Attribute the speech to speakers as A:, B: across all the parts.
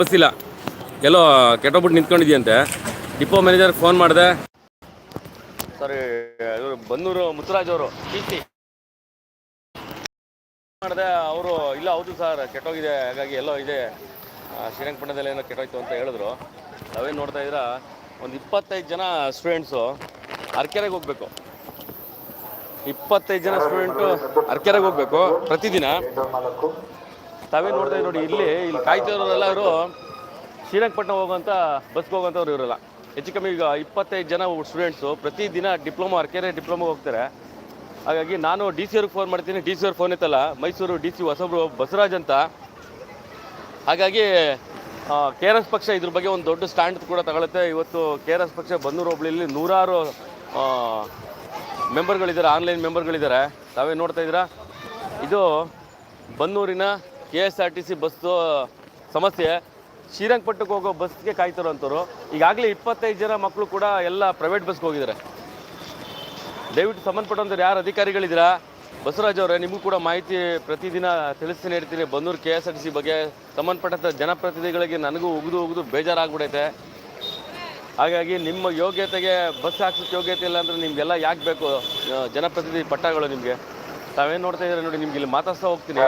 A: Bus ಇಲ್ಲ ಎಲ್ಲೋ ಕೆಟ್ಟೋಗ್ಬಿಟ್ಟು ನಿಂತ್ಕೊಂಡಿದ್ಯಂತೆ. ಡಿಪೋ ಮ್ಯಾನೇಜರ್ ಫೋನ್ ಮಾಡಿದೆ. ಸರಿ, ಇವರು ಬನ್ನೂರು ಮುತ್ತರಾಜ್ ಅವರು. ಮಾಡಿದೆ, ಅವರು ಇಲ್ಲ, ಹೌದು ಸರ್, ಕೆಟ್ಟೋಗಿದೆ, ಹಾಗಾಗಿ ಎಲ್ಲೋ ಇದೆ. ಶ್ರೀರಂಗಪಟ್ಟಣದಲ್ಲಿ ಏನೋ ಕೆಟ್ಟೋಯ್ತು ಅಂತ ಹೇಳಿದ್ರು. ನಾವೇನು ನೋಡ್ತಾ ಇದ್ರ ಒಂದು ಇಪ್ಪತ್ತೈದು ಜನ ಸ್ಟೂಡೆಂಟ್ಸು ಅರ್ಕೆರೆಗೆ ಹೋಗ್ಬೇಕು. ಇಪ್ಪತ್ತೈದು ಜನ ಸ್ಟೂಡೆಂಟು ಅರ್ಕೆರೆಗೆ ಹೋಗ್ಬೇಕು ಪ್ರತಿದಿನ. ತಾವೇ ನೋಡ್ತಾ ನೋಡಿ, ಇಲ್ಲಿ ಇಲ್ಲಿ ಕಾಯ್ತಾ ಇರೋರೆಲ್ಲರೂ ಶ್ರೀರಂಗಪಟ್ಟಣ ಹೋಗುವಂಥ ಬಸ್ಗೆ ಹೋಗುವಂಥವ್ರು ಇವರಲ್ಲ. ಹೆಚ್ಚು ಕಮ್ಮಿ ಈಗ ಇಪ್ಪತ್ತೈದು ಜನ ಸ್ಟೂಡೆಂಟ್ಸು ಪ್ರತಿದಿನ ಡಿಪ್ಲೊಮಾ ಅರ್ಕೆರೆ ಡಿಪ್ಲೊಮಾ ಹೋಗ್ತಾರೆ. ಹಾಗಾಗಿ ನಾನು ಡಿ ಸಿ ಅವ್ರಿಗೆ ಫೋನ್ ಮಾಡ್ತೀನಿ. ಡಿ ಸಿ ಫೋನ್ ಇತ್ತಲ್ಲ, ಮೈಸೂರು ಡಿ ಸಿ ಹೊಸಬ್ರು ಬಸವರಾಜ್ ಅಂತ. ಹಾಗಾಗಿ ಕೆ ಆರ್ ಎಸ್ ಪಕ್ಷ ಇದ್ರ ಬಗ್ಗೆ ಒಂದು ದೊಡ್ಡ ಸ್ಟ್ಯಾಂಡ್ ಕೂಡ ತಗೊಳುತ್ತೆ. ಇವತ್ತು ಕೆ ಆರ್ ಎಸ್ ಪಕ್ಷ ಬನ್ನೂರು ಹೋಬಳಿಯಲ್ಲಿ ನೂರಾರು ಮೆಂಬರ್ಗಳಿದ್ದಾರೆ ಆನ್ಲೈನ್ ಮೆಂಬರ್ಗಳಿದ್ದಾರೆ ತಾವೇ ನೋಡ್ತಾ ಇದ್ದೀರಾ? ಇದು ಬನ್ನೂರಿನ K S R T C bus ಸಮಸ್ಯೆ. ಶ್ರೀರಂಗಪಟ್ಟಕ್ಕೆ ಹೋಗೋ ಬಸ್ಗೆ ಕಾಯ್ತಿರೋಂಥವ್ರು ಈಗಾಗಲೇ ಇಪ್ಪತ್ತೈದು ಜನ ಮಕ್ಕಳು ಕೂಡ ಎಲ್ಲ ಪ್ರೈವೇಟ್ ಬಸ್ಗೆ ಹೋಗಿದ್ದಾರೆ. ದಯವಿಟ್ಟು ಸಂಬಂಧಪಟ್ಟಂಥವ್ರು ಯಾರು ಅಧಿಕಾರಿಗಳಿದ್ದೀರಾ? ಬಸವರಾಜ್ ಅವರೇ, ನಿಮಗೂ ಕೂಡ ಮಾಹಿತಿ ಪ್ರತಿದಿನ ತಿಳಿಸ್ತೀನಿ ಇರ್ತೀನಿ Bandur K S R T C ಬಗ್ಗೆ ಸಂಬಂಧಪಟ್ಟಂಥ ಜನಪ್ರತಿನಿಧಿಗಳಿಗೆ ನನಗೂ ಉಗಿದು ಉಗಿದು ಬೇಜಾರಾಗ್ಬಿಡೈತೆ. ಹಾಗಾಗಿ ನಿಮ್ಮ ಯೋಗ್ಯತೆಗೆ ಬಸ್ ಹಾಕ್ಸೋಕ್ಕೆ ಯೋಗ್ಯತೆ ಇಲ್ಲ ಅಂದರೆ ನಿಮಗೆಲ್ಲ ಯಾಕೆ ಬೇಕು ಜನಪ್ರತಿನಿಧಿ ಪಟ್ಟಗಳು ನಿಮಗೆ? ತಾವೇನು ನೋಡ್ತಾ ಇದ್ದಾರೆ ನೋಡಿ ನಿಮ್ಗೆ ಇಲ್ಲಿ ಮಾತಾಡ್ತಾ ಹೋಗ್ತೀನಿ.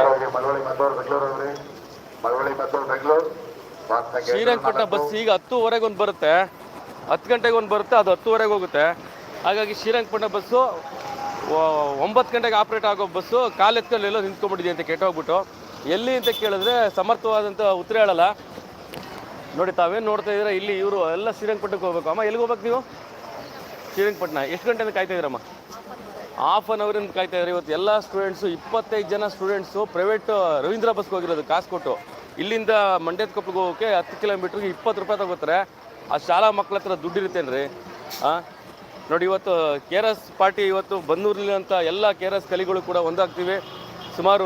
A: ಶ್ರೀರಂಗಪಟ್ಟಣ ಬಸ್ ಈಗ ಹತ್ತುವರೆಗೆ ಒಂದು ಬರುತ್ತೆ. ಹತ್ತು ಗಂಟೆಗೆ ಒಂದು ಬರುತ್ತೆ ಅದು ಹತ್ತುವರೆಗೆ ಹೋಗುತ್ತೆ. ಹಾಗಾಗಿ ಶ್ರೀರಂಗಪಟ್ಟಣ ಬಸ್ಸು ಒಂಬತ್ತು ಗಂಟೆಗೆ ಆಪ್ರೇಟ್ ಆಗೋ ಬಸ್ಸು ಕಾಲೆತ್ಕೊಂಡು ಎಲ್ಲೋ ನಿಂತ್ಕೊಂಡ್ಬಿಟ್ಟಿದೆ ಅಂತ ಕೆಟ್ಟೋಗ್ಬಿಟ್ಟು ಎಲ್ಲಿ ಅಂತ ಕೇಳಿದ್ರೆ ಸಮರ್ಥವಾದಂಥ ಉತ್ತರ ಹೇಳಲ್ಲ. ನೋಡಿ ತಾವೇನು ನೋಡ್ತಾ ಇದ್ದೀರಾ ಇಲ್ಲಿ ಇವರು ಎಲ್ಲ ಶ್ರೀರಂಗಪಟ್ಟಣಕ್ಕೆ ಹೋಗ್ಬೇಕು. ಅಮ್ಮ ಎಲ್ಲಿಗೆ ಹೋಗ್ಬೇಕು ನೀವು? ಶ್ರೀರಂಗಪಟ್ಟಣ. ಎಷ್ಟು ಗಂಟೆಯಿಂದ ಕಾಯ್ತಾ ಇದ್ದೀರಮ್ಮ? ಹಾಫ್ ಅನ್ ಅವರಿಂದ ಕಾಯ್ತಾ ಇದ್ದಾರೆ. ಇವತ್ತು ಎಲ್ಲ ಸ್ಟೂಡೆಂಟ್ಸು ಇಪ್ಪತ್ತೈದು ಜನ ಸ್ಟೂಡೆಂಟ್ಸು ಪ್ರೈವೇಟ್ ರವೀಂದ್ರ ಬಸ್ಗೆ ಹೋಗಿರೋದು, ಕಾಸು ಕೊಟ್ಟು. ಇಲ್ಲಿಂದ ಮಂಡ್ಯದ ಕೊಪ್ಪಳಿಗೆ ಹೋಗೋಕೆ ಹತ್ತು ಕಿಲೋಮೀಟ್ರಿಗೆ ಇಪ್ಪತ್ತು ರೂಪಾಯಿ ತಗೋತಾರೆ. ಆ ಶಾಲಾ ಮಕ್ಳ ಹತ್ರ ದುಡ್ಡು ಇರುತ್ತೇನ್ರಿ ಹಾಂ ನೋಡಿ, ಇವತ್ತು ಕೆ ಆರ್ ಎಸ್ ಪಾರ್ಟಿ ಇವತ್ತು ಬಂದೂರಿನಂಥ ಎಲ್ಲ ಕೆ ಆರ್ ಎಸ್ ಕಲಿಗಳು ಕೂಡ ಒಂದಾಗ್ತೀವಿ. ಸುಮಾರು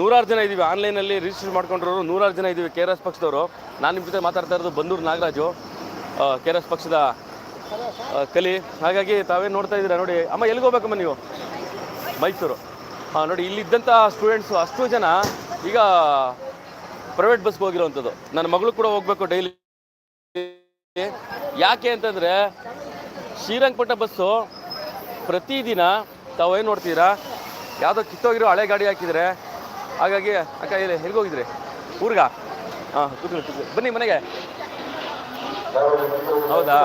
A: ನೂರಾರು ಜನ ಇದ್ದೀವಿ. ಆನ್ಲೈನಲ್ಲಿ ರಿಜಿಸ್ಟರ್ ಮಾಡ್ಕೊಂಡಿರೋರು ನೂರಾರು ಜನ ಇದ್ದೀವಿ ಕೆ ಆರ್ ಎಸ್ ಪಕ್ಷದವರು. ನಾನು ನಿಮ್ಮ ಜೊತೆ ಮಾತಾಡ್ತಾ ಇರೋದು Bandur Nagaraju. K R S ಪಕ್ಷದ ಕಲಿ, ಹಾಗಾಗಿ ತಾವೇ ನೋಡ್ತಾ ಇದ್ದೀರಾ ನೋಡಿ. ಅಮ್ಮ, ಎಲ್ಲಿಗೆ ಹೋಗ್ಬೇಕಮ್ಮ ನೀವು? ಮೈಸೂರು. ಹಾಂ ನೋಡಿ ಇಲ್ಲಿದ್ದಂಥ ಸ್ಟೂಡೆಂಟ್ಸು ಅಷ್ಟು ಜನ ಈಗ ಪ್ರೈವೇಟ್ ಬಸ್ಗೆ ಹೋಗಿರೋವಂಥದ್ದು. ನನ್ನ ಮಗಳು ಕೂಡ ಹೋಗ್ಬೇಕು ಡೈಲಿ ಯಾಕೆ ಅಂತಂದರೆ ಶ್ರೀರಂಗಪಟ್ಟಣ ಬಸ್ಸು ಪ್ರತಿದಿನ ತಾವೇನು ನೋಡ್ತೀರಾ? ಯಾವುದೋ ಕಿತ್ತೋಗಿರೋ ಹಳೆ ಗಾಡಿ ಹಾಕಿದರೆ. ಹಾಗಾಗಿ, ಅಕ್ಕ ಇಲ್ಲಿ ಎಲ್ಲಿಗೆ ಹೋಗಿದ್ರಿ? ಊರ್ಗ? ಹಾಂ ಬನ್ನಿ ಮನೆಗೆ. ಹೌದಾ?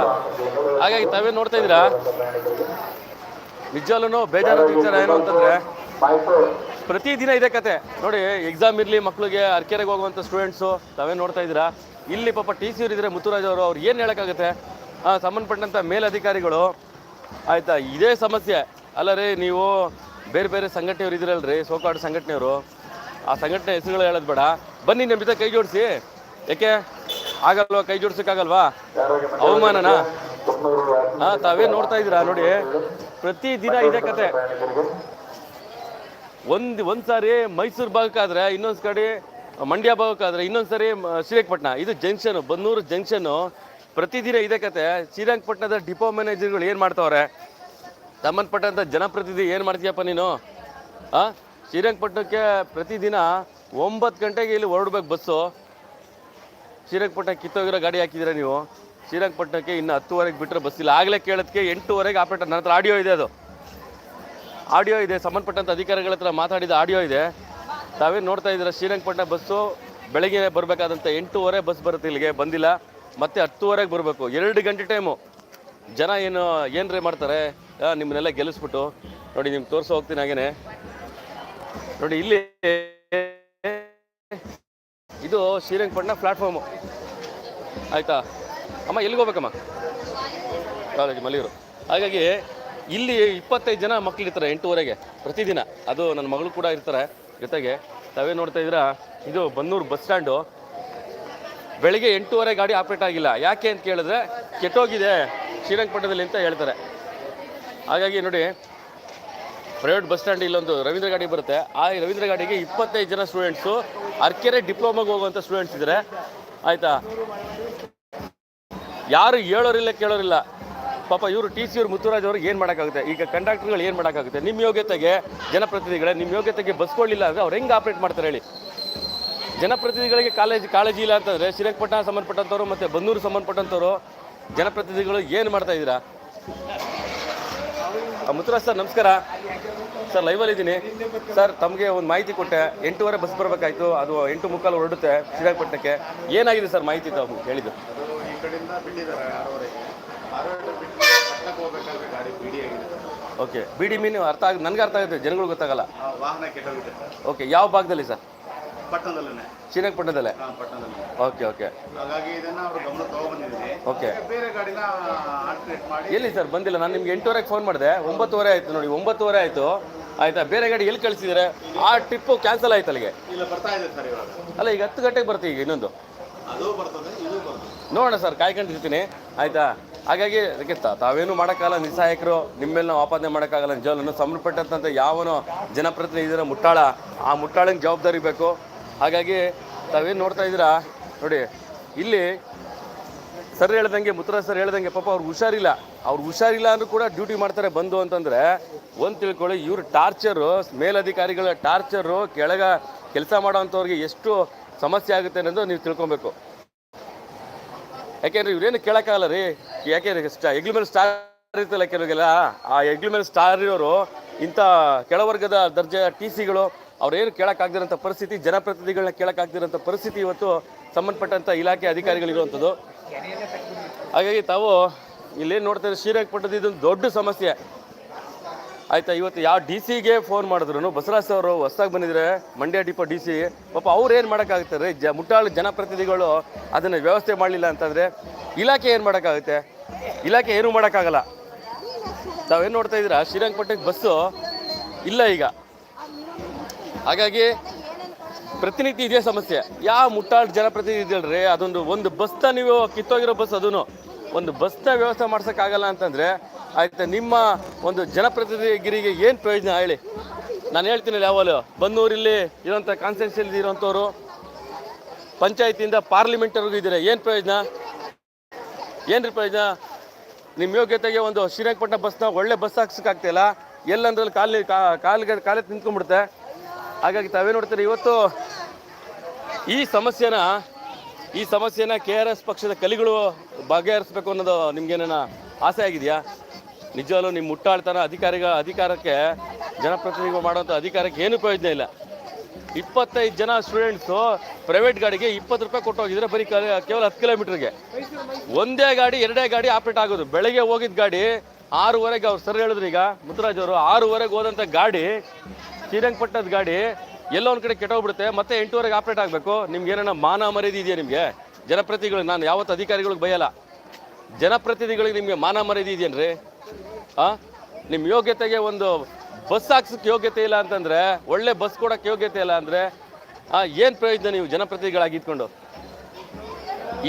A: ಹಾಗಾಗಿ ತಾವೇ ನೋಡ್ತಾ ಇದ್ದೀರಾ? ನಿಜವಲ್ಲೂ ಬೇಜಾರಾದ ವಿಚಾರ ಏನು ಅಂತಂದರೆ? ಪ್ರತಿದಿನ ಇದೆ ಕತೆ. ನೋಡಿ ಎಕ್ಸಾಮ್ ಇರಲಿ ಮಕ್ಕಳಿಗೆ ಅರ್ಕೆರೆಗೆ ಹೋಗುವಂಥ ಸ್ಟೂಡೆಂಟ್ಸು ತಾವೇ ನೋಡ್ತಾ ಇದ್ದೀರಾ? ಇಲ್ಲಿ ಪಾಪ ಟಿ ಸಿ ಇದ್ರೆ ಮುತ್ತುರಾಜ್ ಅವರು, ಅವ್ರು ಏನು ಹೇಳೋಕ್ಕಾಗುತ್ತೆ? ಸಂಬಂಧಪಟ್ಟಂಥ ಮೇಲಧಿಕಾರಿಗಳು, ಆಯಿತಾ, ಇದೇ ಸಮಸ್ಯೆ. ಅಲ್ಲ ರೀ, ನೀವು ಬೇರೆ ಬೇರೆ ಸಂಘಟನೆಯವರು ಇದ್ದೀರಲ್ರಿ ಸೋಕಾಡು ಸಂಘಟನೆಯವರು. ಆ ಸಂಘಟನೆ ಹೆಸರುಗಳು ಹೇಳೋದು ಬೇಡ. ಬನ್ನಿ ನಿಮ್ಮ ಜೊತೆ ಕೈ ಜೋಡಿಸಿ ಯಾಕೆ ಆಗಲ್ವಾ? ಕೈ ಜೋಡ್ಸಕ್ಕಾಗಲ್ವಾ? ಅವಮಾನನಾ? ಹಾ ತಾವೇ ನೋಡ್ತಾ ಇದ್ದೀರಾ? ನೋಡಿ ಪ್ರತಿದಿನ ಇದೇ ಕತೆ. ಒಂದು ಒಂದು ಸಾರಿ ಮೈಸೂರು ಭಾಗಕ್ಕಾದ್ರೆ, ಇನ್ನೊಂದು ಕಡೆ ಮಂಡ್ಯ ಭಾಗಕ್ಕಾದ್ರೆ ಇನ್ನೊಂದು ಸಾರಿ ಶ್ರೀರಂಗಪಟ್ಟಣ. ಇದು ಜಂಕ್ಷನ್, ಬನ್ನೂರು ಜಂಕ್ಷನ್ನು ಪ್ರತಿದಿನ ಇದೆ ಕತೆ. ಶ್ರೀರಂಗಪಟ್ಟಣದ ಡಿಪೋ ಮ್ಯಾನೇಜರ್ಗಳು ಏನು ಮಾಡ್ತಾವ್ರೆ? ಸಂಬಂಧಪಟ್ಟಂಥ ಜನಪ್ರತಿನಿಧಿ ಏನು ಮಾಡ್ತೀಯಪ್ಪ ನೀನು? ಹಾಂ ಶ್ರೀರಂಗಪಟ್ಟಣಕ್ಕೆ ಪ್ರತಿದಿನ ಒಂಬತ್ತು ಗಂಟೆಗೆ ಇಲ್ಲಿ ಹೊರಡ್ಬೇಕು ಬಸ್ಸು. ಶ್ರೀರಂಗಪಟ್ಟಣ ಕಿತ್ತೋಗಿರೋ ಗಾಡಿ ಹಾಕಿದ್ದೀರಾ ನೀವು? ಶ್ರೀರಂಗಪಟ್ಟಣಕ್ಕೆ ಇನ್ನು ಹತ್ತುವರೆಗೆ ಬಿಟ್ಟರೆ ಬಸ್ ಇಲ್ಲ. ಆಗಲೇ ಕೇಳೋದಕ್ಕೆ ಎಂಟೂವರೆಗೆ ಆಪರೇಟರ್. ನನ್ನ ಹತ್ರ ಆಡಿಯೋ ಇದೆ ಅದು. ಆಡಿಯೋ ಇದೆ. ಸಂಬಂಧಪಟ್ಟಂಥ ಅಧಿಕಾರಿಗಳ ಹತ್ರ ಮಾತಾಡಿದ ಆಡಿಯೋ ಇದೆ. ತಾವೇನು ನೋಡ್ತಾ ಇದ್ದೀರಾ, ಶ್ರೀರಂಗಪಟ್ಟಣ ಬಸ್ಸು ಬೆಳಗ್ಗೆ ಬರಬೇಕಾದಂಥ ಎಂಟೂವರೆ ಬಸ್ ಬರುತ್ತೆ ಇಲ್ಲಿಗೆ. ಬಂದಿಲ್ಲ. ಮತ್ತೆ ಹತ್ತುವರೆಗೆ ಬರಬೇಕು. ಎರಡು ಗಂಟೆ ಟೈಮು. ಜನ ಏನು ಏನರೇ ಮಾಡ್ತಾರೆ? ನಿಮ್ಮನ್ನೆಲ್ಲ ಗೆಲ್ಲಿಸ್ಬಿಟ್ಟು. ನೋಡಿ, ನಿಮ್ಗೆ ತೋರಿಸೋ ಹೋಗ್ತೀನಿ ಹಾಗೇನೆ. ನೋಡಿ, ಇಲ್ಲಿ ಇದು ಶ್ರೀರಂಗಪಟ್ಟಣ ಪ್ಲಾಟ್ಫಾರ್ಮು. ಆಯಿತಾ? ಅಮ್ಮ, ಎಲ್ಲಿಗೆ ಹೋಗ್ಬೇಕಮ್ಮ? ಕಾಲೇಜ್ ಮಲಿಯೂರು ಹಾಗಾಗಿ ಇಲ್ಲಿ ಇಪ್ಪತ್ತೈದು ಜನ ಮಕ್ಳು ಇರ್ತಾರೆ ಎಂಟೂವರೆಗೆ ಪ್ರತಿದಿನ. ಅದು ನನ್ನ ಮಗಳು ಕೂಡ ಇರ್ತಾರೆ. ಜೊತೆಗೆ ತಾವೇ ನೋಡ್ತಾ ಇದ್ದೀರಾ, ಇದು ಬನ್ನೂರು ಬಸ್ ಸ್ಟ್ಯಾಂಡು. ಬೆಳಿಗ್ಗೆ ಎಂಟೂವರೆ ಗಾಡಿ ಆಪ್ರೇಟ್ ಆಗಿಲ್ಲ. ಯಾಕೆ ಅಂತ ಕೇಳಿದ್ರೆ ಕೆಟ್ಟೋಗಿದೆ ಶ್ರೀರಂಗಪಟ್ಟಣದಲ್ಲಿ ಅಂತ ಹೇಳ್ತಾರೆ. ಹಾಗಾಗಿ ನೋಡಿ, ಪ್ರೈವೇಟ್ ಬಸ್ ಸ್ಟ್ಯಾಂಡ್ ಇಲ್ಲೊಂದು ರವೀಂದ್ರ ಗಾಡಿ ಬರುತ್ತೆ. ಆ ರವೀಂದ್ರ ಗಾಡಿಗೆ ಇಪ್ಪತ್ತೈದು ಜನ ಸ್ಟೂಡೆಂಟ್ಸು ಅರ್ಕೆರೆ ಡಿಪ್ಲೊಮಾಗೆ ಹೋಗುವಂಥ ಸ್ಟೂಡೆಂಟ್ಸ್ ಇದ್ದಾರೆ ಆಯಿತಾ? ಯಾರು ಹೇಳೋರಿಲ್ಲ, ಕೇಳೋರಿಲ್ಲ. ಪಾಪ ಇವರು ಟಿ ಸಿ ಇವರು ಮುತ್ತುರಾಜ್ ಅವ್ರಿಗೆ ಏನು ಮಾಡೋಕ್ಕಾಗುತ್ತೆ? ಈಗ ಕಂಡಕ್ಟರ್ಗಳು ಏನು ಮಾಡೋಕ್ಕಾಗುತ್ತೆ? ನಿಮ್ಮ ಯೋಗ್ಯತೆಗೆ ಜನಪ್ರತಿನಿಧಿಗಳೇ ನಿಮ್ಮ ಯೋಗ್ಯತೆಗೆ ಬಸ್ಕೊಳ್ಳಿಲ್ಲ ಅಂದರೆ ಅವ್ರು ಹೆಂಗೆ ಆಪ್ರೇಟ್ ಮಾಡ್ತಾರೆ ಹೇಳಿ? ಜನಪ್ರತಿನಿಧಿಗಳಿಗೆ ಕಾಲೇಜ್ ಕಾಳಜಿ ಇಲ್ಲ ಅಂತಂದರೆ ಶ್ರೀರಂಗಪಟ್ಟಣ ಸಂಬಂಧಪಟ್ಟಂಥವ್ರು ಮತ್ತು ಬನ್ನೂರು ಸಂಬಂಧಪಟ್ಟಂಥವ್ರು ಜನಪ್ರತಿನಿಧಿಗಳು ಏನು ಮಾಡ್ತಾ ಇದ್ದೀರಾ? ಮುತ್ತುರಾಜ್ ಸರ್, ನಮಸ್ಕಾರ. ಸರ್ ಲೈವಲ್ಲಿ ಇದ್ದೀನಿ. ಸರ್, ತಮಗೆ ಒಂದು ಮಾಹಿತಿ ಕೊಟ್ಟೆ. ಎಂಟೂವರೆ ಬಸ್ ಬರಬೇಕಾಯ್ತು. ಅದು ಎಂಟು ಮುಕ್ಕಾಲು ಹೊರಡುತ್ತೆ ಶ್ರೀರಂಗಪಟ್ಟಣಕ್ಕೆ. ಏನಾಗಿದೆ ಸರ್ ಮಾಹಿತಿ ತಾವು ಹೇಳಿದ್ದು
B: ಈ ಬಿಡಿ ಆಗಿದೆ
A: ಓಕೆ ಬಿ ಡಿ ಮೀನು ಅರ್ಥ ಆಗ ನನಗೆ ಅರ್ಥ ಆಗುತ್ತೆ ಜನಗಳು ಗೊತ್ತಾಗಲ್ಲ.
B: ವಾಹನ ಕೆಟ್ಟೋಗಿದೆ
A: ಓಕೆ ಯಾವ ಭಾಗದಲ್ಲಿ ಸರ್?
B: ಪಟ್ಟಣದಲ್ಲೇ
A: ಶ್ರೀರಂಗಪಟ್ಟಣದಲ್ಲೇ? ಓಕೆ ಓಕೆ ಓಕೆ
B: ಬೇರೆ
A: ಎಲ್ಲಿ ಸರ್ ಬಂದಿಲ್ಲ? ನಾನು ನಿಮ್ಗೆ ಎಂಟೂವರೆಗೆ ಫೋನ್ ಮಾಡಿದೆ. ಒಂಬತ್ತುವರೆ ಆಯಿತು ನೋಡಿ, ಒಂಬತ್ತುವರೆ ಆಯಿತು. ಆಯ್ತಾ? ಬೇರೆ ಗಾಡಿ ಎಲ್ಲಿ ಕಳಿಸಿದ್ರೆ? ಆ ಟ್ರಿಪ್ಪು ಕ್ಯಾನ್ಸಲ್ ಆಯ್ತು ಅಲ್ಲಿಗೆ? ಅಲ್ಲ ಈಗ ಹತ್ತು ಗಂಟೆಗೆ ಬರ್ತೀವಿ ಈಗ ಇನ್ನೊಂದು. ನೋಡೋಣ ಸರ್ ಕಾಯ್ಕೊಂಡಿರ್ತೀನಿ ಆಯ್ತಾ? ಹಾಗಾಗಿ ಅದಕ್ಕೆ ತಾವೇನು ಮಾಡೋಕ್ಕಾಗಲ್ಲ ನಿಸ್ಸಹಾಯಕರು ನಿಮ್ಮೆಲ್ಲ ನಾವು ಆಪಾದನೆ ಮಾಡೋಕ್ಕಾಗಲ್ಲ ನಿಜವಲ್ಲೂ ಸಂಬಂಧಪಟ್ಟಂತ ಯಾವನೋ ಇದರ ಮುಟ್ಟಾಳ. ಆ ಮುಟ್ಟಾಳಂಗೆ ಜವಾಬ್ದಾರಿ ಬೇಕು. ಹಾಗಾಗಿ ತಾವೇನು ನೋಡ್ತಾ ಇದ್ದೀರಾ? ನೋಡಿ ಇಲ್ಲಿ ಸರ್ ಹೇಳ್ದಂಗೆ ಮುತ್ತರಾಜ್ ಸರ್ ಹೇಳ್ದಂಗೆ ಪಾಪ ಅವ್ರು ಹುಷಾರಿಲ್ಲ. ಅವ್ರು ಹುಷಾರಿಲ್ಲ ಅಂದ್ರೂ ಕೂಡ ಡ್ಯೂಟಿ ಮಾಡ್ತಾರೆ ಬಂದು ಅಂತಂದರೆ, ಒಂದು ತಿಳ್ಕೊಳ್ಳಿ, ಇವ್ರು ಟಾರ್ಚರು, ಮೇಲಧಿಕಾರಿಗಳ ಟಾರ್ಚರು, ಕೆಳಗ ಕೆಲಸ ಮಾಡೋವಂಥವ್ರಿಗೆ ಎಷ್ಟು ಸಮಸ್ಯೆ ಆಗುತ್ತೆ ಅನ್ನೋದು ನೀವು ತಿಳ್ಕೊಬೇಕು. ಯಾಕೆಂದ್ರೆ ಇವ್ರೇನು ಕೇಳೋಕ್ಕಾಗಲ್ಲ ರೀ. ಸ್ಟಾ ಎಗ್ಲ ಮೇಲೆ ಸ್ಟಾರ್ ಇರ್ತಲ್ಲ ಕೆಲವರಿಗೆಲ್ಲ, ಆ ಎಗ್ಲಿ ಮೇಲೆ ಸ್ಟಾರ್ ಇರೋರು, ಇಂಥ ಕೆಳವರ್ಗದ ದರ್ಜೆಯ ಟಿ ಸಿಗಳು, ಅವ್ರೇನು ಕೇಳೋಕ್ಕಾಗ್ದಿರೋಂಥ ಪರಿಸ್ಥಿತಿ ಜನಪ್ರತಿನಿಧಿಗಳನ್ನ ಕೇಳೋಕ್ಕಾಗ್ದಿರೋಂಥ ಪರಿಸ್ಥಿತಿ ಇವತ್ತು ಸಂಬಂಧಪಟ್ಟಂಥ ಇಲಾಖೆ ಅಧಿಕಾರಿಗಳಿರುವಂಥದ್ದು. ಹಾಗಾಗಿ ತಾವು ಇಲ್ಲೇನು ನೋಡ್ತಾ ಇದ್ದೀರಿ ಶ್ರೀರಂಗಪಟ್ಟಣದ ಇದೊಂದು ದೊಡ್ಡ ಸಮಸ್ಯೆ. ಆಯಿತಾ, ಇವತ್ತು ಯಾವ ಡಿ ಸಿಗೆ ಫೋನ್ ಮಾಡಿದ್ರು ಬಸವರಾಜ್ ಅವರು ಹೊಸ್ದಾಗಿ ಬಂದಿದ್ರೆ ಮಂಡ್ಯ ಡಿಪೋ ಡಿ ಸಿ, ಪಾಪ ಅವ್ರು ಏನು ಮಾಡೋಕ್ಕಾಗುತ್ತೆ ರೀ? ಜ ಮುಟ್ಟಾಳು ಜನಪ್ರತಿನಿಧಿಗಳು ಅದನ್ನು ವ್ಯವಸ್ಥೆ ಮಾಡಲಿಲ್ಲ ಅಂತಂದರೆ ಇಲಾಖೆ ಏನು ಮಾಡೋಕ್ಕಾಗುತ್ತೆ? ಇಲಾಖೆ ಏನೂ ಮಾಡೋಕ್ಕಾಗಲ್ಲ. ತಾವೇನು ನೋಡ್ತಾ ಇದ್ದೀರಾ? ಶ್ರೀರಂಗಪಟ್ಟಣಕ್ಕೆ ಬಸ್ಸು ಇಲ್ಲ ಈಗ. ಹಾಗಾಗಿ ಪ್ರತಿನಿತ್ಯ ಇದೇ ಸಮಸ್ಯೆ. ಯಾವ ಮುಟ್ಟಾಡ್ದ ಜನಪ್ರತಿನಿಧಿ ಹೇಳ್ರಿ ಅದೊಂದು ಒಂದು ಬಸ್ನ ನೀವು ಕಿತ್ತೋಗಿರೋ ಬಸ್ ಅದೂ ಒಂದು ಬಸ್ನ ವ್ಯವಸ್ಥೆ ಮಾಡ್ಸೋಕ್ಕಾಗಲ್ಲ ಅಂತಂದರೆ ಆಯ್ತಾ, ನಿಮ್ಮ ಒಂದು ಜನಪ್ರತಿನಿಧಿಗಿರಿಗೆ ಏನು ಪ್ರಯೋಜನ ಹೇಳಿ? ನಾನು ಹೇಳ್ತೀನಿ ಯಾವಾಗಲೂ ಬನ್ನೂರಲ್ಲಿ ಇರೋಂಥ ಕಾನ್ಸ್ಟಿಟ್ಯೂನ್ಸಿಯಲ್ಲಿ ಇರೋಂಥವ್ರು ಪಂಚಾಯತಿಯಿಂದ ಪಾರ್ಲಿಮೆಂಟ್ವರೆಗೂ ಇದ್ದೀರಾ? ಏನು ಪ್ರಯೋಜನ? ಏನ್ರಿ ಪ್ರಯೋಜನ? ನಿಮ್ಮ ಯೋಗ್ಯತೆಗೆ ಒಂದು ಶ್ರೀರಂಗಪಟ್ಟಣ ಬಸ್ನ ಒಳ್ಳೆ ಬಸ್ ಹಾಕ್ಸೋಕ್ಕಾಗ್ತಿಲ್ಲ ಎಲ್ಲಂದ್ರಲ್ಲಿ ಕಾಲಿ ಕಾಲಿಗೆ, ಕಾಲೇ ನಿಂತ್ಕೊಂಡ್ಬಿಡುತ್ತೆ ಹಾಗಾಗಿ ತಾವೇ ನೋಡ್ತೀರಿ, ಇವತ್ತು ಈ ಸಮಸ್ಯೆನ ಈ ಸಮಸ್ಯೆನ ಕೆ ಆರ್ ಎಸ್ ಪಕ್ಷದ ಕಲಿಗಳು ಬಗೆಹರಿಸ್ಬೇಕು ಅನ್ನೋದು ನಿಮ್ಗೇನ ಆಸೆ ಆಗಿದೆಯಾ? ನಿಜವಲ್ಲೂ ನಿಮ್ಮ ಮುಟ್ಟಾಳ್ತನ ಅಧಿಕಾರಿಗಳ ಅಧಿಕಾರಕ್ಕೆ ಜನಪ್ರತಿನಿಧಿಗಳು ಮಾಡುವಂಥ ಅಧಿಕಾರಕ್ಕೆ ಏನು ಪ್ರಯೋಜನ ಇಲ್ಲ. ಇಪ್ಪತ್ತೈದು ಜನ ಸ್ಟೂಡೆಂಟ್ಸು ಪ್ರೈವೇಟ್ ಗಾಡಿಗೆ ಇಪ್ಪತ್ತು ರೂಪಾಯಿ ಕೊಟ್ಟು ಹೋಗಿದ್ರೆ ಬರೀ ಕೇವಲ ಹತ್ತು ಕಿಲೋಮೀಟ್ರಿಗೆ. ಒಂದೇ ಗಾಡಿ, ಎರಡೇ ಗಾಡಿ ಆಪ್ರೇಟ್ ಆಗೋದು. ಬೆಳಗ್ಗೆ ಹೋಗಿದ್ದ ಗಾಡಿ ಆರೂವರೆಗೆ ಅವ್ರು ಸರ್ ಹೇಳಿದ್ರು ಈಗ, ಮುತ್ತರಾಜ್ ಅವರು, ಆರೂವರೆಗೆ ಹೋದಂಥ ಗಾಡಿ ಶ್ರೀರಂಗಪಟ್ಟಣದ ಗಾಡಿ ಎಲ್ಲೋ ಒಂದು ಕಡೆ ಕೆಟ್ಟೋಗ್ಬಿಡುತ್ತೆ, ಮತ್ತೆ ಎಂಟೂವರೆಗೆ ಆಪ್ರೇಟ್ ಆಗಬೇಕು. ನಿಮ್ಗೆ ಏನಾರ ಮಾನ ಮರ್ಯಾದೆ ಇದೆಯಾ ನಿಮಗೆ? ಜನಪ್ರತಿನಿಧಿಗಳು, ನಾನು ಯಾವತ್ತು ಅಧಿಕಾರಿಗಳಿಗೆ ಬಯಲ್ಲ. ಜನಪ್ರತಿನಿಧಿಗಳಿಗೆ ನಿಮಗೆ ಮಾನ ಮರ್ಯಾದೆ ಇದೆಯೇನ್ರಿ ಆ? ನಿಮ್ಮ ಯೋಗ್ಯತೆಗೆ ಒಂದು ಬಸ್ ಹಾಕ್ಸೋಕ್ಕೆ ಯೋಗ್ಯತೆ ಇಲ್ಲ ಅಂತಂದ್ರೆ, ಒಳ್ಳೆ ಬಸ್ ಕೊಡೋಕ್ಕೆ ಯೋಗ್ಯತೆ ಇಲ್ಲ ಅಂದ್ರೆ ಏನು ಪ್ರಯೋಜನ ನೀವು ಜನಪ್ರತಿನಿಧಿಗಳಾಗಿ ಇದ್ಕೊಂಡು?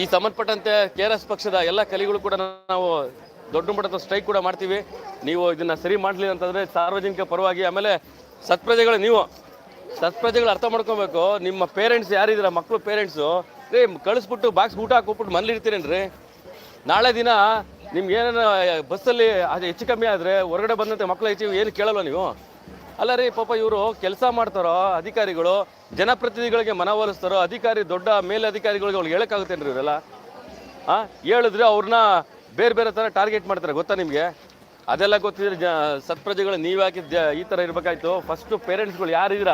A: ಈ ಸಂಬಂಧಪಟ್ಟಂತೆ ಕೆ ಆರ್ ಎಸ್ ಪಕ್ಷದ ಎಲ್ಲ ಕಲಿಗಳು ಕೂಡ ನಾವು ದೊಡ್ಡ ಮಟ್ಟದ ಸ್ಟ್ರೈಕ್ ಕೂಡ ಮಾಡ್ತೀವಿ. ನೀವು ಇದನ್ನ ಸರಿ ಮಾಡಲಿಲ್ಲ ಅಂತಂದ್ರೆ ಸಾರ್ವಜನಿಕ ಪರವಾಗಿ ಆಮೇಲೆ ಸತ್ಪ್ರಜೆಗಳು, ನೀವು ಸತ್ಪ್ರಜೆಗಳು ಅರ್ಥ ಮಾಡ್ಕೊಬೇಕು. ನಿಮ್ಮ ಪೇರೆಂಟ್ಸ್ ಯಾರಿದ್ದೀರ? ಮಕ್ಕಳು ಪೇರೆಂಟ್ಸು ರೀ ಕಳಿಸ್ಬಿಟ್ಟು ಬಾಕ್ಸ್ ಊಟ ಹಾಕೊಬಿಟ್ಟು ಮನೇಲಿ ಇರ್ತೀರೇನ್ರಿ ನಾಳೆ ದಿನ ನಿಮ್ಗೆ ಏನೇನು ಬಸ್ಸಲ್ಲಿ ಅದು ಹೆಚ್ಚು ಕಮ್ಮಿ ಆದರೆ ಹೊರಗಡೆ ಬಂದಂತೆ ಮಕ್ಕಳು ಹೆಚ್ಚು ಏನು ಕೇಳಲ್ಲ ನೀವು? ಅಲ್ಲ ರೀ, ಪಾಪ ಇವರು ಕೆಲಸ ಮಾಡ್ತಾರೋ, ಅಧಿಕಾರಿಗಳು, ಜನಪ್ರತಿನಿಧಿಗಳಿಗೆ ಮನವೊಲಿಸ್ತಾರೋ ಅಧಿಕಾರಿ, ದೊಡ್ಡ ಮೇಲಧಿಕಾರಿಗಳಿಗೆ ಅವ್ರಿಗೆ ಹೇಳೋಕ್ಕಾಗುತ್ತೇನ್ರಿ ಇವರೆಲ್ಲ ಹಾಂ ಹೇಳಿದ್ರೆ ಅವ್ರನ್ನ ಬೇರೆ ಬೇರೆ ಥರ ಟಾರ್ಗೆಟ್ ಮಾಡ್ತಾರೆ, ಗೊತ್ತಾ ನಿಮಗೆ? ಅದೆಲ್ಲ ಗೊತ್ತಿದ್ರೆ ಜ ಸತ್ಪ್ರಜೆಗಳು ನೀವು ಹಾಕಿದ ಈ ಥರ ಇರಬೇಕಾಯ್ತು. ಫಸ್ಟು ಪೇರೆಂಟ್ಸ್ಗಳು ಯಾರಿದ್ರ,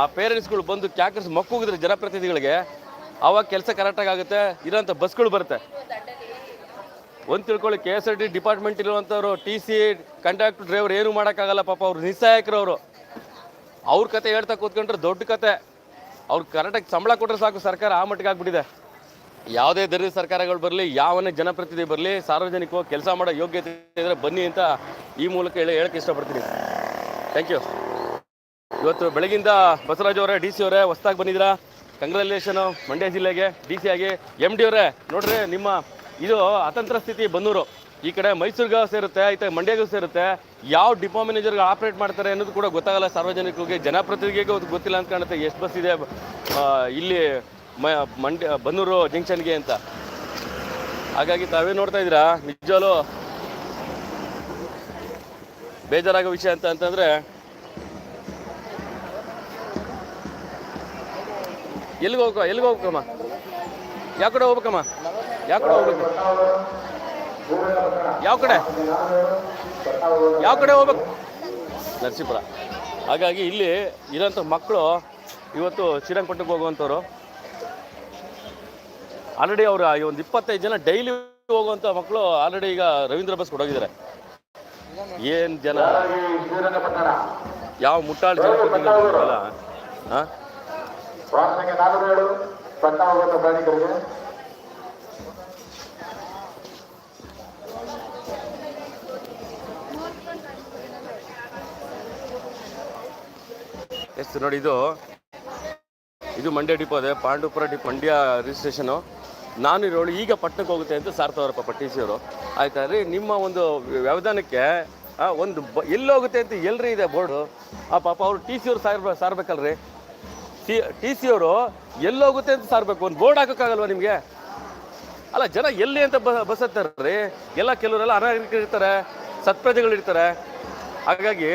A: ಆ ಪೇರೆಂಟ್ಸ್ಗಳು ಬಂದು ಕ್ಯಾಕರ್ಸ್ ಮಕ್ಕೋಗಿದ್ರೆ ಜನಪ್ರತಿನಿಧಿಗಳಿಗೆ ಆವಾಗ ಕೆಲಸ ಕರೆಕ್ಟಾಗಿ ಆಗುತ್ತೆ, ಇರೋಂಥ ಬಸ್ಗಳು ಬರುತ್ತೆ. ಒಂದು ತಿಳ್ಕೊಳ್ಳಿ K S R T department ಇರುವಂಥವ್ರು T C conductor driver ಏನು ಮಾಡೋಕ್ಕಾಗಲ್ಲ ಪಾಪ, ಅವರು ನಿಸ್ಸಹಾಯಕರು ಅವರು. ಅವ್ರ ಕತೆ ಹೇಳ್ತಾ ಕೂತ್ಕೊಂಡ್ರೆ ದೊಡ್ಡ ಕತೆ. ಅವ್ರು ಕರೆಕ್ಟಾಗಿ ಸಂಬಳ ಕೊಟ್ಟರೆ ಸಾಕು, ಸರ್ಕಾರ ಆ ಮಟ್ಟಿಗೆ ಆಗ್ಬಿಟ್ಟಿದೆ. ಯಾವುದೇ ದರಿದ್ರ ಸರ್ಕಾರಗಳು ಬರಲಿ, ಯಾವನೇ ಜನಪ್ರತಿನಿಧಿ ಬರಲಿ ಸಾರ್ವಜನಿಕವಾಗಿ ಕೆಲಸ ಮಾಡೋ ಯೋಗ್ಯತೆ ಇದ್ದರೆ ಬನ್ನಿ ಅಂತ ಈ ಮೂಲಕ ಹೇಳಿ ಹೇಳಕ್ಕೆ ಇಷ್ಟಪಡ್ತೀನಿ. ಥ್ಯಾಂಕ್ ಯು ಇವತ್ತು ಬೆಳಗಿಂದ ಬಸವರಾಜ್ ಅವರೇ, ಡಿ ಸಿ ಅವರೇ ಹೊಸ್ದಾಗಿ ಬಂದಿದ್ದೀರಾ? ಕಂಗ್ರ್ಯಾಚುಲೇಷನು ಮಂಡ್ಯ ಜಿಲ್ಲೆಗೆ, ಡಿ ಸಿ ಆಗಿ. ಎಂ ಡಿ ಅವರೇ, ನೋಡ್ರಿ ನಿಮ್ಮ ಇದು ಅತಂತ್ರ ಸ್ಥಿತಿ ಬನ್ನೂರು. ಈ ಕಡೆ ಮೈಸೂರಿಗೂ ಸೇರುತ್ತೆ ಆಯ್ತಾ ಮಂಡ್ಯಗೂ ಸೇರುತ್ತೆ. ಯಾವ ಡಿಪೋ ಮ್ಯಾನೇಜರ್ಗಳು ಆಪ್ರೇಟ್ ಮಾಡ್ತಾರೆ ಅನ್ನೋದು ಕೂಡ ಗೊತ್ತಾಗಲ್ಲ ಸಾರ್ವಜನಿಕರಿಗೆ. ಜನಪ್ರತಿನಿಧಿಗೆ ಗೊತ್ತಿಲ್ಲ ಅಂತ ಕಾಣುತ್ತೆ. ಎಷ್ಟು ಬಸ್ ಇದೆ ಇಲ್ಲಿ ಮ, ಮಂಡ್ಯ, ಬನ್ನೂರು ಜಂಕ್ಷನ್ಗೆ ಅಂತ. ಹಾಗಾಗಿ ತಾವೇ ನೋಡ್ತಾ ಇದ್ದೀರಾ? ನಿಜವಲ್ಲೂ ಬೇಜಾರಾಗೋ ವಿಷಯ ಅಂತ ಅಂತಂದರೆ, ಎಲ್ಲಿಗೆ ಹೋಗ್ಕ, ಎಲ್ಲಿಗೆ ಹೋಗ್ಬೇಕಮ್ಮ ಯಾವ ಕಡೆ ಹೋಗ್ಬೇಕಮ್ಮ? ಯಾವ ಕಡೆ ಹೋಗ್ಬೇಕು? ಯಾವ ಕಡೆ? ಯಾವ ಕಡೆ ಹೋಗ್ಬೇಕು? ನರಸೀಪುರ. ಹಾಗಾಗಿ ಇಲ್ಲಿ ಇರೋಂಥ ಮಕ್ಕಳು ಇವತ್ತು ಶ್ರೀರಂಗಪಟ್ಟಣಕ್ಕೆ ಹೋಗುವಂಥವ್ರು ಆಲ್ರೆಡಿ ಅವರು ಒಂದು ಇಪ್ಪತ್ತೈದು ಜನ ಡೈಲಿ ಹೋಗುವಂಥ ಮಕ್ಕಳು ಆಲ್ರೆಡಿ ಈಗ ರವೀಂದ್ರ ಬಸ್ ಕೊಡೋಗಿದ್ದಾರೆ. ಏನು ಜನ? ಯಾವ ಮುಟ್ಟಾಳು ಜನ ಹಾಂ
C: ಪ್ರಯಾಣಿಕರಿಗೆ
A: ಎಸ್ ನೋಡಿ ಇದು ಇದು ಮಂಡ್ಯ ಡಿಪೋ ಅದೇ ಪಾಂಡುಪುರ ಡಿಪ್ ಮಂಡ್ಯ ರಿಜಿಸ್ಟ್ರೇಷನು ನಾನು ಇರೋಳು ಈಗ ಪಟ್ಟಣಕ್ಕೆ ಹೋಗುತ್ತೆ ಅಂತ ಸಾರ್ತವ್ರ ಪಾಪ ಟಿ ಸಿ ಅವರು. ಆಯ್ತಾ ರೀ? ನಿಮ್ಮ ಒಂದು ವ್ಯವಧಾನಕ್ಕೆ ಒಂದು ಬ, ಎಲ್ಲಿ ಹೋಗುತ್ತೆ ಅಂತ ಎಲ್ಲರಿ ಇದೆ ಬೋರ್ಡು. ಆ, ಪಾಪ ಅವರು ಟಿ ಸಿ ಅವರು ಸಾರ್ ಸಾರ್ಬೇಕಲ್ರಿ? ಟಿ ಟಿ ಸಿ ಅವರು ಎಲ್ಲೋಗುತ್ತೆ ಅಂತ ಸಾರ್ಬೇಕು? ಒಂದು ಬೋರ್ಡ್ ಹಾಕೋಕ್ಕಾಗಲ್ವ ನಿಮಗೆ? ಅಲ್ಲ, ಜನ ಎಲ್ಲಿ ಅಂತ ಬ- ಬಸ್ ರೀ ಎಲ್ಲ ಕೆಲವರೆಲ್ಲ ಅನಾಗರಿಕರು ಇರ್ತಾರೆ ಸತ್ಪ್ರಜೆಗಳು ಇರ್ತಾರೆ ಹಾಗಾಗಿ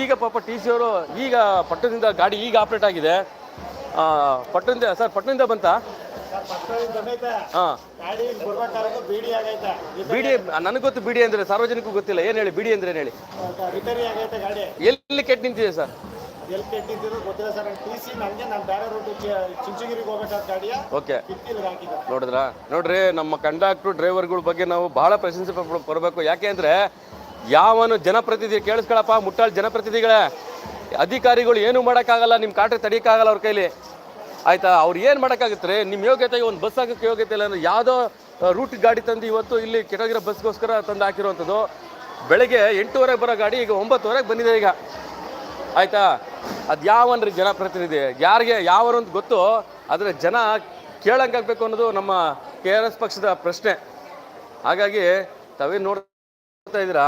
A: ಈಗ ಪಾಪ ಟಿ ಸಿ ಅವರು ಈಗ ಪಟ್ಟಣದಿಂದ ಗಾಡಿ ಈಗ ಆಪ್ರೇಟ್ ಆಗಿದೆ. ಪಟ್ಟಣದಿಂದ, ಸರ್, ಪಟ್ಟಣದಿಂದ ಬಂತಾ? ಹಾಂ.
B: ಬಿಡಿ,
A: ನನಗೆ ಗೊತ್ತು ಬಿಡಿ ಅಂದ್ರೆ ಸಾರ್ವಜನಿಕರಿಗೂ ಗೊತ್ತಿಲ್ಲ. ಏನು ಹೇಳಿ, ಬಿಡಿ ಅಂದ್ರೆ ಹೇಳಿ? ಎಲ್ಲಿ ಕೆಟ್ಟು ನಿಂತಿದೆ ಸರ್?
B: ಎಲ್ಲಿ ಕೆಟ್ಟಿದ್ದಿರೋ ಗೊತ್ತಿಲ್ಲ ಸರ್ ಟಿ ಸಿ ನನಗೆ ನಾನು ಬೇರೆ ರೂಟ್ ಚಿಂಚಗಿರಿಗೆ ಹೋಗ್ಬೇಕಾದ ಗಾಡಿಯ
A: ಓಕೆ. ನೋಡಿದ್ರಾ? ನೋಡ್ರಿ, ನಮ್ಮ ಕಂಡಕ್ಟ್ರು, ಡ್ರೈವರ್ಗಳ ಬಗ್ಗೆ ನಾವು ಬಹಳ ಪ್ರಶಂಸೆ ಪಡಬೇಕು. ಯಾಕೆ ಅಂದ್ರೆ, ಯಾವನು ಜನಪ್ರತಿನಿಧಿ ಕೇಳಿಸ್ಕೊಳಪ್ಪ, ಮುಟ್ಟಾಳ್ ಜನಪ್ರತಿನಿಧಿಗಳೇ. ಅಧಿಕಾರಿಗಳು ಏನು ಮಾಡೋಕ್ಕಾಗಲ್ಲ ನಿಮ್ಮ ಕಾಟ್ರೆ ತಡಿಯಕ್ಕಾಗಲ್ಲ ಅವ್ರ ಕೈಲಿ. ಆಯ್ತಾ, ಅವ್ರು ಏನು ಮಾಡೋಕ್ಕಾಗುತ್ತೆ ರೀ ನಿಮ್ಮ ಯೋಗ್ಯತೆಗೆ ಒಂದು ಬಸ್ ಹಾಕೋಕ್ಕೆ ಯೋಗ್ಯತೆ ಇಲ್ಲ ಅಂದ್ರೆ ಯಾವುದೋ ರೂಟ್ ಗಾಡಿ ತಂದು ಇವತ್ತು ಇಲ್ಲಿ ಕೆಟ್ಟೋಗಿರೋ ಬಸ್ಗೋಸ್ಕರ ತಂದು ಹಾಕಿರುವಂಥದ್ದು. ಬೆಳಗ್ಗೆ ಎಂಟೂವರೆಗೆ ಬರೋ ಗಾಡಿ, ಈಗ ಒಂಬತ್ತುವರೆಗೆ ಬಂದಿದೆ ಈಗ. ಆಯ್ತಾ? ಅದು ಯಾವನ್ರಿ ಜನಪ್ರತಿನಿಧಿ? ಯಾರಿಗೆ ಅಂತ ಗೊತ್ತು? ಆದರೆ ಜನ ಕೇಳಂಗಾಗಬೇಕು ಅನ್ನೋದು ನಮ್ಮ ಕೆ ಆರ್ ಎಸ್ ಪಕ್ಷದ ಪ್ರಶ್ನೆ. ಹಾಗಾಗಿ ತಾವೇನು ನೋಡ್ತಾ ಇದ್ದೀರಾ?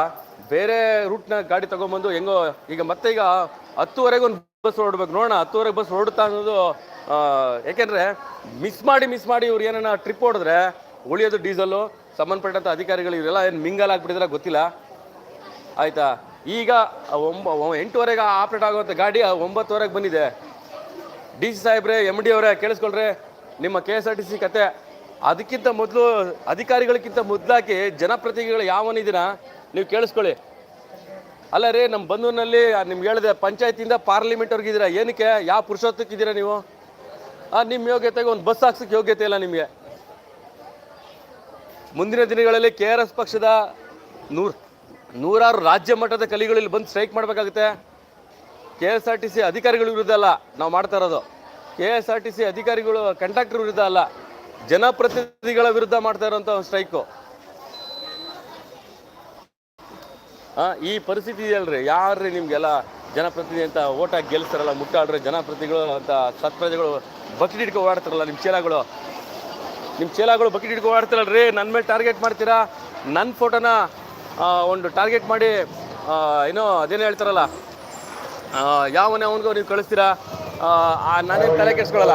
A: ಬೇರೆ ರೂಟ್ನ ಗಾಡಿ ತಗೊಂಬಂದು ಹೆಂಗೋ, ಈಗ ಮತ್ತೆ ಈಗ ಹತ್ತುವರೆಗೆ ಒಂದು ಬಸ್ ಹೊರಡ್ಬೇಕು. ನೋಡೋಣ, ಹತ್ತುವರೆಗೆ ಬಸ್ ಹೊರಡುತ್ತಾ ಅನ್ನೋದು ಯಾಕೆಂದ್ರೆ ಮಿಸ್ ಮಾಡಿ ಮಿಸ್ ಮಾಡಿ ಇವ್ರು ಏನಾರ ಟ್ರಿಪ್ ಹೊಡೆದ್ರೆ ಉಳಿಯೋದು ಡೀಸೆಲ್ಲು ಸಂಬಂಧಪಟ್ಟಂಥ ಅಧಿಕಾರಿಗಳು ಇವರೆಲ್ಲ ಏನು ಮಿಂಗಲ್ ಆಗ್ಬಿಟ್ಟಿದ್ರೆ ಗೊತ್ತಿಲ್ಲ. ಆಯಿತಾ? ಈಗ ಒಂಬ ಎಂಟುವರೆಗೆ ಆಪ್ರೇಟ್ ಆಗುವಂಥ ಗಾಡಿ ಒಂಬತ್ತುವರೆಗೆ ಬಂದಿದೆ. ಡಿ ಸಿ ಸಾಹೇಬ್ರೆ ಎಂ ಡಿ ಅವರೇ, ಕೇಳಿಸ್ಕೊಳ್ರೆ. ನಿಮ್ಮ K S R T C ಕತೆ. ಅದಕ್ಕಿಂತ ಮೊದಲು, ಅಧಿಕಾರಿಗಳಿಗಿಂತ ಮೊದಲಾಗಿ ಜನಪ್ರತಿನಿಧಿಗಳು ಯಾವನಿದಿನ ನೀವು ಕೇಳಿಸ್ಕೊಳ್ಳಿ. ಅಲ್ಲ ರೀ ನಮ್ಮ ಬಂಧುವಿನಲ್ಲಿ ನಿಮ್ಗೆ ಹೇಳಿದೆ, ಪಂಚಾಯತಿಯಿಂದ ಪಾರ್ಲಿಮೆಂಟ್ವರೆಗಿದ್ದೀರಾ ಏನಕ್ಕೆ? ಯಾವ ಪುರುಷೋತ್ತಕ್ಕಿದ್ದೀರಾ ನೀವು? ನಿಮ್ಮ ಯೋಗ್ಯತೆಗೆ ಒಂದು ಬಸ್ ಹಾಕ್ಸೋಕ್ಕೆ ಯೋಗ್ಯತೆ ಇಲ್ಲ ನಿಮಗೆ. ಮುಂದಿನ ದಿನಗಳಲ್ಲಿ ಕೆ ಆರ್ ಎಸ್ ಪಕ್ಷದ ನೂರ್, ನೂರಾರು ರಾಜ್ಯ ಮಟ್ಟದ ಕಲಿಗಳಲ್ಲಿ ಬಂದು ಸ್ಟ್ರೈಕ್ ಮಾಡಬೇಕಾಗುತ್ತೆ. K S R T C ಅಧಿಕಾರಿಗಳ ವಿರುದ್ಧ ಅಲ್ಲ, ನಾವು ಮಾಡ್ತಾ ಇರೋದು. K S R T C ಅಧಿಕಾರಿಗಳು ಕಂಡಕ್ಟರ್ ವಿರುದ್ಧ ಅಲ್ಲ, ಜನಪ್ರತಿನಿಧಿಗಳ ವಿರುದ್ಧ ಮಾಡ್ತಾ ಇರೋಂಥ ಒಂದು ಸ್ಟ್ರೈಕು. ಈ ಪರಿಸ್ಥಿತಿ ಇದೆಯಲ್ರಿ, ಯಾರ್ರಿ ನಿಮಗೆಲ್ಲ? ಜನಪ್ರತಿನಿಧಿ ಅಂತ ಓಟ್ ಹಾಕಿ ಗೆಲ್ಲಿಸ್ತಾರಲ್ಲ ಮುಟ್ಟಾಡ್ರೆ ಜನಪ್ರತಿನಿಧಿಗಳು ಅಂತ ಸತ್ಪ್ರಜೆಗಳು ಬಕೆಟ್ ಹಿಡ್ಕೊ ಓಡಾಡ್ತಾರಲ್ಲ ನಿಮ್ಮ ಚೇಲಾಗಳು. ನಿಮ್ಮ ಚೀಲಗಳು ಬಕೆಟ್ ಹಿಡ್ಕೊ ರೀ ನನ್ನ ಮೇಲೆ ಟಾರ್ಗೆಟ್ ಮಾಡ್ತೀರಾ? ನನ್ನ ಫೋಟೋನ ಒಂದು ಟಾರ್ಗೆಟ್ ಮಾಡಿ ಏನೋ ಅದೇನೋ ಹೇಳ್ತಾರಲ್ಲ ಯಾವನೇ ಅವನಿಗೂ ನೀವು ಕಳಿಸ್ತೀರಾ? ನಾನೇನು ತಲೆ ಕೆಡ್ಸ್ಕೊಳ್ಳಲ್ಲ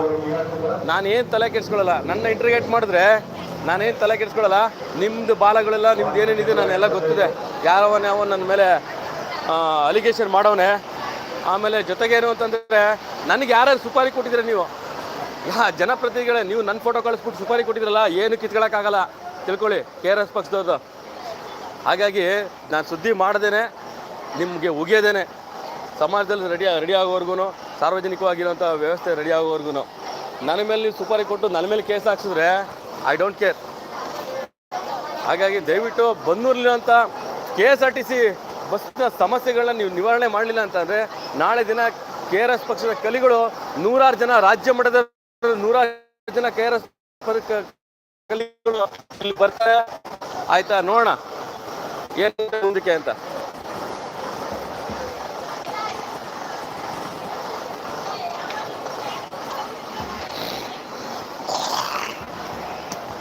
A: ನಾನೇನು ತಲೆ ಕೆಡ್ಸ್ಕೊಳ್ಳಲ್ಲ ನನ್ನ ಇಂಟ್ರಿಗೇಟ್ ಮಾಡಿದ್ರೆ ನಾನೇನು ತಲೆ ಕೆಡ್ಸ್ಕೊಳ್ಳಲ್ಲ ನಿಮ್ಮದು ಬಾಲಗಳೆಲ್ಲ, ನಿಮ್ದು ಏನೇನಿದೆ ನಾನೆಲ್ಲ ಗೊತ್ತಿದೆ. ಯಾರವನೇ ಅವನು ನನ್ನ ಮೇಲೆ ಅಲಿಗೇಷನ್ ಮಾಡವನೆ ಆಮೇಲೆ ಜೊತೆಗೇನು ಅಂತಂದರೆ, ನನಗೆ ಯಾರು ಸುಪಾರಿ ಕೊಟ್ಟಿದ್ರೆ ನೀವು? ಯಾ, ಜನಪ್ರತಿನಿಧಿಗಳೇ, ನೀವು ನನ್ನ ಫೋಟೋ ಕಳಿಸ್ಬಿಟ್ಟು ಸುಪಾರಿ ಕೊಟ್ಟಿದ್ರಲ್ಲ, ಏನು ಕಿತ್ಕೊಳ್ಳೋಕ್ಕಾಗಲ್ಲ ತಿಳ್ಕೊಳ್ಳಿ, ಕೆ ಆರ್ ಎಸ್ ಪಕ್ಷದವ್ರದ್ದು ಹಾಗಾಗಿ ನಾನು ಸುದ್ದಿ ಮಾಡ್ದೇನೆ, ನಿಮಗೆ ಉಗಿಯೋದೇನೆ. ಸಮಾಜದಲ್ಲಿ ರೆಡಿ ರೆಡಿ ಆಗೋವರೆಗೂ ಸಾರ್ವಜನಿಕವಾಗಿರೋಂಥ ವ್ಯವಸ್ಥೆ ರೆಡಿ ಆಗೋವರೆಗೂ ನನ್ನ ಮೇಲೆ ನೀವು ಸುಪಾರಿ ಕೊಟ್ಟು ನನ್ನ ಮೇಲೆ ಕೇಸ್ ಹಾಕ್ಸಿದ್ರೆ ಐ ಡೋಂಟ್ ಕೇರ್ ಹಾಗಾಗಿ ದಯವಿಟ್ಟು ಬನ್ನೂರಿಲಿರುವಂಥ K S R T C ಬಸ್ನ ಸಮಸ್ಯೆಗಳನ್ನ ನೀವು ನಿವಾರಣೆ ಮಾಡಲಿಲ್ಲ ಅಂತಂದರೆ ನಾಳೆ ದಿನ ಕೆ ಆರ್ ಎಸ್ ಪಕ್ಷದ ಕಲಿಗಳು ನೂರಾರು ಜನ ರಾಜ್ಯ ಮಟ್ಟದ ನೂರಾರು ಜನ ಕೆ ಆರ್ ಎಸ್ ಕಲಿಗಳು ಬರ್ತಾರೆ. ಆಯ್ತಾ, ನೋಡೋಣ. ಏನು ಮುಂದಕ್ಕೆ ಅಂತ.